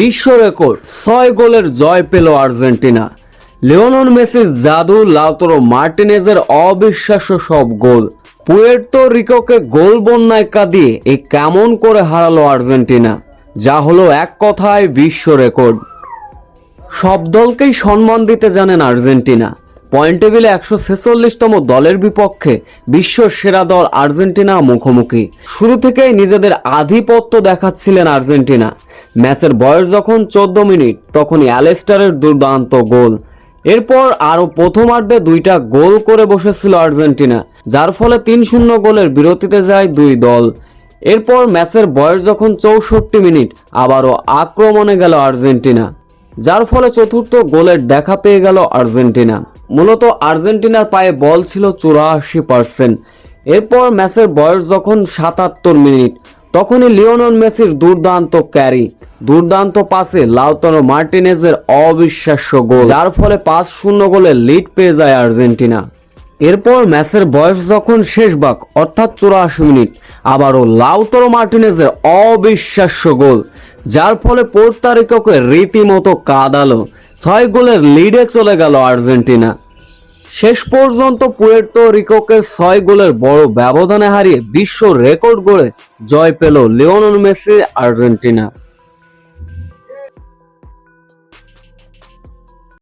বিশ্ব রেকর্ড ছয় গোলের জয় পেল আর্জেন্টিনা। লিওনন মেসির জাদু, লাউতরো মার্টিনেজের অবিশ্বাস্য সব গোল। পুয়ের্তো রিকোকে গোল বন্যায় কাঁদিয়ে এই কেমন করে হারালো আর্জেন্টিনা, যা হলো এক কথায় বিশ্ব রেকর্ড। সব দলকেই সম্মান দিতে জানেন আর্জেন্টিনা। পয়েন্ট টেবিলে একশো ছেচল্লিশতম দলের বিপক্ষে বিশ্ব সেরা দল আর্জেন্টিনা মুখোমুখি। শুরু থেকেই নিজেদের আধিপত্য দেখাচ্ছিলেন আর্জেন্টিনা। ম্যাচের বয়স যখন চোদ্দ মিনিট, তখনই অ্যালেস্টারের দুর্দান্ত গোল। এরপর আরও প্রথমার্ধে দুইটা গোল করে বসেছিল আর্জেন্টিনা, যার ফলে তিন শূন্য গোলের বিরতিতে যায় দুই দল। এরপর ম্যাচের বয়স যখন চৌষট্টি মিনিট, আবারও আক্রমণে গেল আর্জেন্টিনা, যার ফলে চতুর্থ গোলের দেখা পেয়ে গেল আর্জেন্টিনা। মূলত আর্জেন্টিনার পায়ে বল ছিল চুরাশি পার্সেন্ট। এরপর ম্যাচের বয়স যখন সাতাত্তর মিনিট তখনই লিওনন মেসির দুর্দান্ত ক্যারি। দুর্দান্ত পাসে লাউতানো মার্টিনেজের অবিশ্বাস্য গোল, যার ফলে পাঁচ শূন্য গোলে লিড পেয়ে যায় আর্জেন্টিনা। এরপর ম্যাচের বয়স যখন শেষ ভাগ, অর্থাৎ চুরাশি মিনিট, আবারও লাউতরো মার্টিনেজের অবিশ্বাস্য গোল, যার ফলে পোর্তারিককে রীতিমতো কাঁদালো। ছয় গোলের লিডে চলে গেল আর্জেন্টিনা। শেষ পর্যন্ত পুয়ের্তো রিকোকে ছয় গোলের বড় ব্যবধানে হারিয়ে বিশ্ব রেকর্ড গড়ে জয় পেল লিওনেল মেসি, আর্জেন্টিনা।